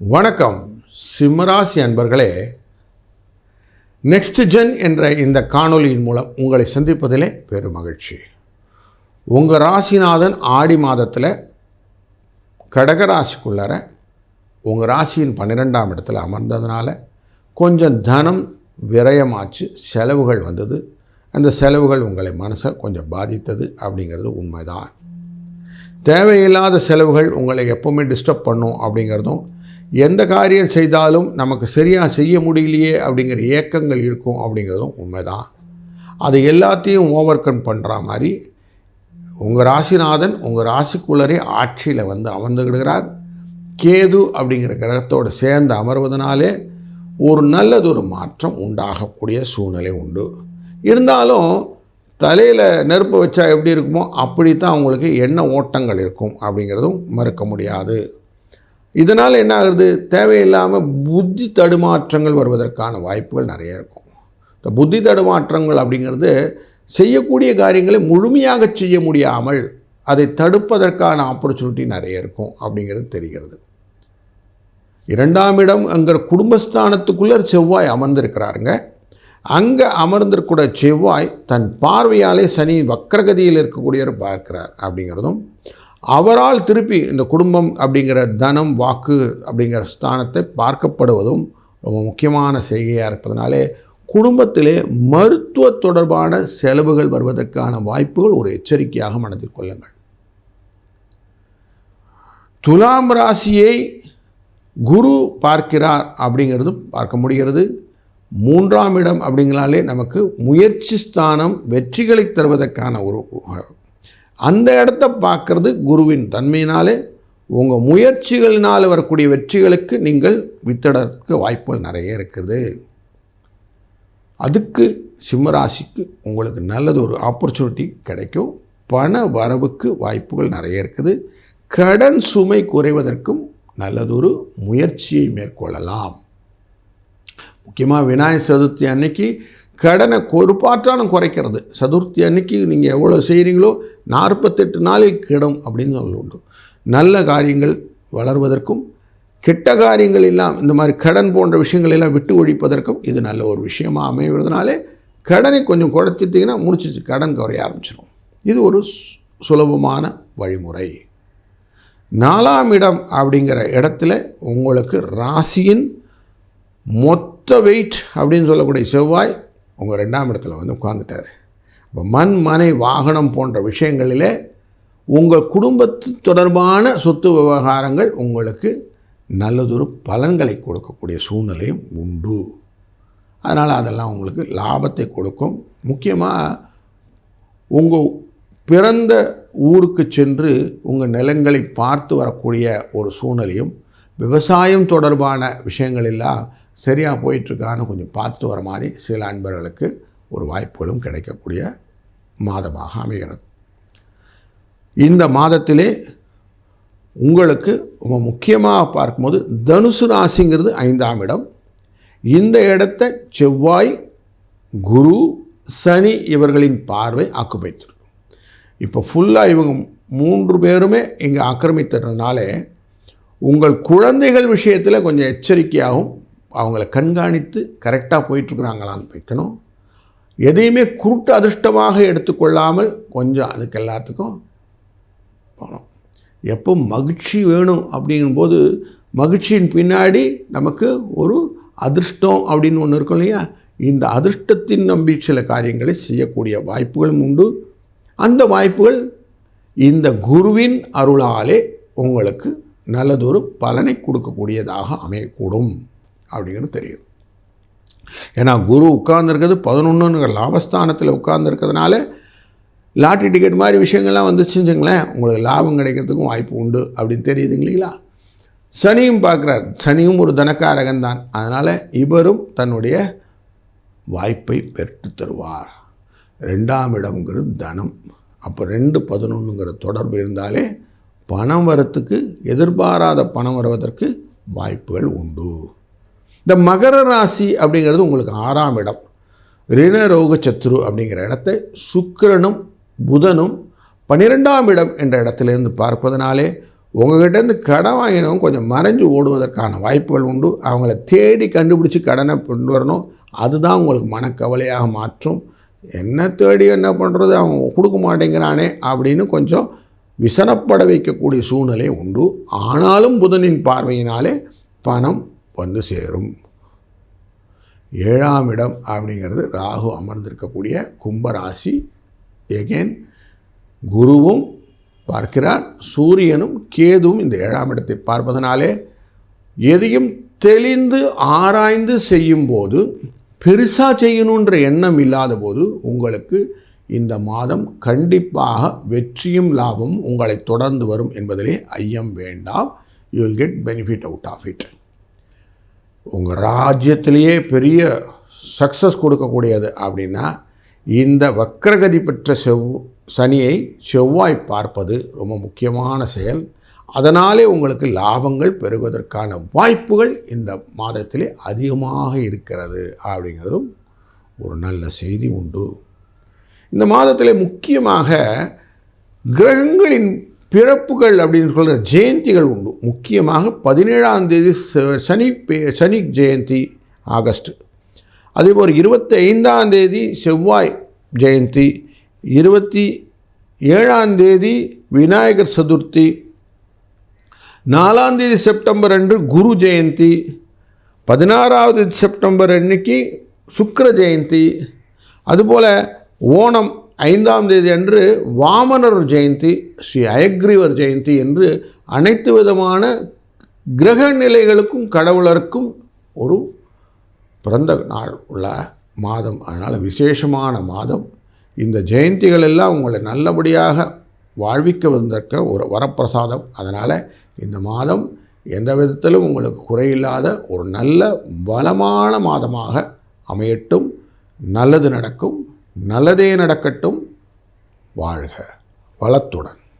வணக்கம் சிம்மராசி அன்பர்களே. நெக்ஸ்ட் ஜென் என்ற இந்த காணொலியின் மூலம் உங்களை சந்திப்பதிலே பெருமகிழ்ச்சி உங்கள் ராசிநாதன் ஆடி மாதத்தில் கடகராசிக்குள்ளார உங்கள் ராசியின் பன்னிரெண்டாம் இடத்துல அமர்ந்ததுனால கொஞ்சம் தனம் விரயமாச்சு செலவுகள் வந்தது. அந்த செலவுகள் உங்களை மனசை கொஞ்சம் பாதித்தது அப்படிங்கிறது உண்மைதான். தேவையில்லாத செலவுகள் உங்களை எப்போவுமே டிஸ்டர்ப் பண்ணும் அப்படிங்கிறதும் எந்த காரியம் செய்தாலும் நமக்கு சரியாக செய்ய முடியலையே அப்படிங்கிற ஏக்கங்கள் இருக்கும் அப்படிங்கிறதும் உண்மைதான். அது எல்லாத்தையும் ஓவர் கம் பண்ணுற மாதிரி உங்கள் ராசிநாதன் உங்கள் ராசிக்குள்ளரே ஆட்சியில் வந்து அமர்ந்துகிடுகிறார். கேது அப்படிங்கிற கிரகத்தோடு சேர்ந்து அமர்வதனாலே ஒரு நல்லதொரு மாற்றம் உண்டாகக்கூடிய சூழ்நிலை உண்டு. இருந்தாலும் தலையில் நெருப்பு வச்சா எப்படி இருக்குமோ அப்படி தான் என்ன எண்ண ஓட்டங்கள் இருக்கும் அப்படிங்கிறதும் மறுக்க முடியாது. இதனால் என்ன ஆகுது? தேவையில்லாமல் புத்தி தடுமாற்றங்கள் வருவதற்கான வாய்ப்புகள் நிறைய இருக்கும். இந்த புத்தி தடுமாற்றங்கள் அப்படிங்கிறது செய்யக்கூடிய காரியங்களை முழுமையாக செய்ய முடியாமல் அதை தடுப்பதற்கான ஆப்பர்ச்சுனிட்டி நிறைய இருக்கும் அப்படிங்கிறது தெரிகிறது. இரண்டாம் இடம் அங்கிற குடும்பஸ்தானத்துக்குள்ளே செவ்வாய் அமர்ந்திருக்கிறாருங்க. அங்கே அமர்ந்திருக்கூட செவ்வாய் தன் பார்வையாலே சனி வக்கரகதியில் இருக்கக்கூடியவர் பார்க்கிறார் அப்படிங்கிறதும் அவரால் திருப்பி இந்த குடும்பம் அப்படிங்கிற தனம் வாக்கு அப்படிங்கிற ஸ்தானத்தை பார்க்கப்படுவதும் ரொம்ப முக்கியமான செய்கையாக இருப்பதனாலே குடும்பத்திலே மருத்துவ தொடர்பான செலவுகள் வருவதற்கான வாய்ப்புகள் ஒரு எச்சரிக்கையாக மனதில் கொள்ளுங்கள். துலாம் ராசியை குரு பார்க்கிறார் அப்படிங்கிறதும் பார்க்க முடிகிறது. மூன்றாம் இடம் அப்படிங்களாலே நமக்கு முயற்சி ஸ்தானம் வெற்றிகளை தருவதற்கான ஒரு அந்த இடத்த பார்க்குறது குருவின் தன்மையினாலே. உங்கள் முயற்சிகளினால் வரக்கூடிய வெற்றிகளுக்கு நீங்கள் வித்தடற்கு வாய்ப்புகள் நிறைய இருக்குது. அதுக்கு சிம்மராசிக்கு உங்களுக்கு நல்லது ஒரு ஆப்பர்ச்சுனிட்டி கிடைக்கும். பண வரவுக்கு வாய்ப்புகள் நிறைய இருக்குது. கடன் சுமை குறைவதற்கும் நல்லதொரு முயற்சியை மேற்கொள்ளலாம். முக்கியமாக விநாயகர் சதுர்த்தி அன்னைக்கு கடனை பொறுப்பாற்றாலும் குறைக்கிறது. சதுர்த்தி அன்னைக்கு நீங்கள் எவ்வளோ செய்கிறீங்களோ நாற்பத்தெட்டு நாளில் கிடும் அப்படின்னு சொல்ல உண்டு நல்ல காரியங்கள் வளர்வதற்கும் கெட்ட காரியங்கள் எல்லாம் இந்த மாதிரி கடன் போன்ற விஷயங்கள் எல்லாம் விட்டு ஒழிப்பதற்கும் இது நல்ல ஒரு விஷயமாக அமைகிறதுனாலே கடனை கொஞ்சம் குறைச்சிட்டிங்கன்னா முடிச்சிச்சு கடன் குறைய ஆரம்பிச்சிடும் இது ஒரு சுலபமான வழிமுறை. நாலாம் இடம் அப்படிங்கிற இடத்துல உங்களுக்கு ராசியின் மொத்த வெயிட் அப்படின்னு சொல்லக்கூடிய செவ்வாய் உங்கள் ரெண்டாம் இடத்துல வந்து உட்காந்துட்டார் இப்போ மண் மனை வாகனம் போன்ற விஷயங்களிலே உங்கள் குடும்பத்து தொடர்பான சொத்து விவகாரங்கள் உங்களுக்கு நல்லதொரு பலன்களை கொடுக்கக்கூடிய சூழ்நிலையும் உண்டு. அதனால் அதெல்லாம் உங்களுக்கு லாபத்தை கொடுக்கும். முக்கியமாக உங்கள் பிறந்த ஊருக்கு சென்று உங்கள் நிலங்களை பார்த்து வரக்கூடிய ஒரு சூழ்நிலையும் விவசாயம் தொடர்பான விஷயங்களெல்லாம் சரியாக போயிட்டுருக்கான்னு கொஞ்சம் பார்த்துட்டு வர மாதிரி சில அன்பர்களுக்கு ஒரு வாய்ப்புகளும் கிடைக்கக்கூடிய மாதமாக அமைகிறது. இந்த மாதத்திலே உங்களுக்கு ரொம்ப முக்கியமாக பார்க்கும்போது தனுசு ராசிங்கிறது ஐந்தாம் இடம். இந்த இடத்த செவ்வாய் குரு சனி இவர்களின் பார்வை ஆக்குபைத்திருக்கும். இப்போ ஃபுல்லாக இவங்க மூன்று பேருமே இங்கே ஆக்கிரமித்ததுனாலே உங்கள் குழந்தைகள் விஷயத்தில் கொஞ்சம் எச்சரிக்கையாகவும் அவங்கள கண்காணித்து கரெக்டாக போயிட்டுருக்குறாங்களான்னு வைக்கணும். எதையுமே குருட்டு அதிர்ஷ்டமாக எடுத்துக்கொள்ளாமல் கொஞ்சம் அதுக்கு எல்லாத்துக்கும் போகணும். எப்போ மகிழ்ச்சி வேணும் அப்படிங்கும்போது மகிழ்ச்சியின் பின்னாடி நமக்கு ஒரு அதிர்ஷ்டம் அப்படின்னு ஒன்று இருக்கும் இல்லையா? இந்த அதிர்ஷ்டத்தின் நம்பி சில காரியங்களை செய்யக்கூடிய வாய்ப்புகளும் உண்டு. அந்த வாய்ப்புகள் இந்த குருவின் அருளாலே உங்களுக்கு நல்லதொரு பலனை கொடுக்கக்கூடியதாக அமையக்கூடும். அப்படிங்கிறது தெரியும். ஏன்னா குரு உட்கார்ந்துருக்கிறது பதினொன்றுங்கிற லாபஸ்தானத்தில் உட்கார்ந்துருக்கிறதுனால லாட்ரி டிக்கெட் மாதிரி விஷயங்கள்லாம் வந்துச்சுங்களேன் உங்களுக்கு லாபம் கிடைக்கிறதுக்கும் வாய்ப்பு உண்டு அப்படின்னு தெரியுது இல்லைங்களா? சனியும் பார்க்குறார். சனியும் ஒரு தனக்காரகன் தான். அதனால் இவரும் தன்னுடைய வாய்ப்பை பெற்று தருவார். ரெண்டாம் இடம்ங்கிறது தனம். அப்போ ரெண்டு பதினொன்றுங்கிற தொடர்பு இருந்தாலே பணம் வரத்துக்கு எதிர்பாராத பணம் வருவதற்கு வாய்ப்புகள் உண்டு. இந்த மகர ராசி அப்படிங்கிறது உங்களுக்கு ஆறாம் இடம். ரிணரோக சத்ரு அப்படிங்கிற இடத்தை சுக்கிரனும் புதனும் பன்னிரெண்டாம் இடம் என்ற இடத்துலேருந்து பார்ப்பதனாலே உங்ககிட்டேருந்து கடன் வாங்கினவங்க கொஞ்சம் மறைஞ்சு ஓடுவதற்கான வாய்ப்புகள் உண்டு. அவங்கள தேடி கண்டுபிடிச்சி கடனை கொண்டு வரணும். அதுதான் உங்களுக்கு மனக்கவலையாக மாற்றும். என்ன தேடி என்ன பண்ணுறது அவன் கொடுக்க மாட்டேங்கிறானே அப்படின்னு கொஞ்சம் விசனப்பட வைக்கக்கூடிய சூழ்நிலை உண்டு. ஆனாலும் புதனின் பார்வையினாலே பணம் வந்து சேரும். ஏழாம் இடம் அப்படிங்கிறது ராகு அமர்ந்திருக்கக்கூடிய கும்பராசி. எகேன் குருவும் பார்க்கிறார் சூரியனும் கேதுவும் இந்த ஏழாம் இடத்தை பார்ப்பதனாலே எதையும் தெளிந்து ஆராய்ந்து செய்யும்போது பெருசாக செய்யணுன்ற எண்ணம் இல்லாத போது உங்களுக்கு இந்த மாதம் கண்டிப்பாக வெற்றியும் லாபமும் உங்களை தொடர்ந்து வரும் என்பதிலே ஐயம் வேண்டாம். You will get benefit out of it உங்கள் ராஜ்யத்திலேயே பெரிய சக்ஸஸ் கொடுக்கக்கூடியது அப்படின்னா இந்த வக்கரகதி பெற்ற செவ் சனியை செவ்வாய் பார்ப்பது ரொம்ப முக்கியமான செயல். அதனாலே உங்களுக்கு லாபங்கள் பெறுவதற்கான வாய்ப்புகள் இந்த மாதத்திலே அதிகமாக இருக்கிறது அப்படிங்கிறதும் ஒரு நல்ல செய்தி உண்டு. இந்த மாதத்திலே முக்கியமாக கிரகங்களின் பிறப்புகள் அப்படின்னு சொல்கிற ஜெயந்திகள் உண்டு. முக்கியமாக பதினேழாம் தேதி சனி சனி ஜெயந்தி ஆகஸ்ட். அதேபோல் இருபத்தி ஐந்தாம் தேதி செவ்வாய் ஜெயந்தி இருபத்தி ஏழாம் தேதி விநாயகர் சதுர்த்தி நாலாம் தேதி செப்டம்பர் அன்று குரு ஜெயந்தி பதினாறாவது செப்டம்பர் அன்னைக்கு சுக்கர ஜெயந்தி அதுபோல் ஓணம் ஐந்தாம் தேதி அன்று வாமனர் ஜெயந்தி ஸ்ரீ அயக்ரிவர் ஜெயந்தி என்று அனைத்து விதமான கிரக நிலைகளுக்கும் கடவுளருக்கும் ஒரு பிறந்த நாள் உள்ள மாதம். அதனால் விசேஷமான மாதம். இந்த ஜெயந்திகள் எல்லாம் உங்களை நல்லபடியாக வாழ்விக்க வந்திருக்க ஒரு வரப்பிரசாதம். அதனால் இந்த மாதம் எந்த விதத்திலும் உங்களுக்கு குறையில்லாத ஒரு நல்ல பலமான மாதமாக அமையட்டும். நல்லது நடக்கும். நல்லதே நடக்கட்டும். வாழ்க வளத்துடன்.